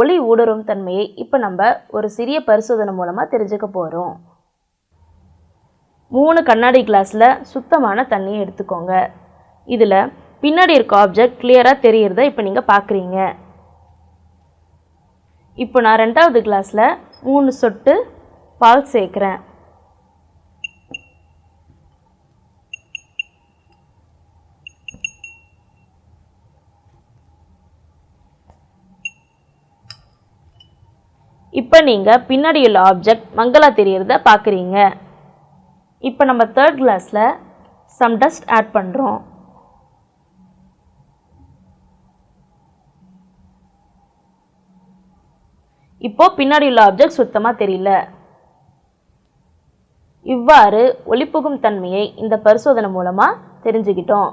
ஒளி ஊடுருவும் தன்மையை இப்போ நம்ம ஒரு சிறிய பரிசோதனை மூலமாக தெரிஞ்சுக்க போகிறோம் மூணு கண்ணாடி கிளாஸில் சுத்தமான தண்ணியை எடுத்துக்கோங்க. இதில் பின்னாடி இருக்க ஆப்ஜெக்ட் கிளியராக தெரியுறத இப்போ நீங்கள் பார்க்குறீங்க இப்போ நான் ரெண்டாவது கிளாஸில் மூணு சொட்டு பால் சேர்க்குறேன். இப்போ நீங்கள் பின்னாடி உள்ள ஆப்ஜெக்ட் மங்களா தெரியறத பார்க்குறீங்க இப்போ நம்ம தேர்ட் கிளாஸில் சம் டஸ்ட் ஆட் பண்ணுறோம் இப்போது பின்னாடி உள்ள ஆப்ஜெக்ட் சுத்தமாக தெரியல. இவ்வாறு ஒளிப்புகும் தன்மையை இந்த பரிசோதனை மூலமாக தெரிஞ்சுக்கிட்டோம்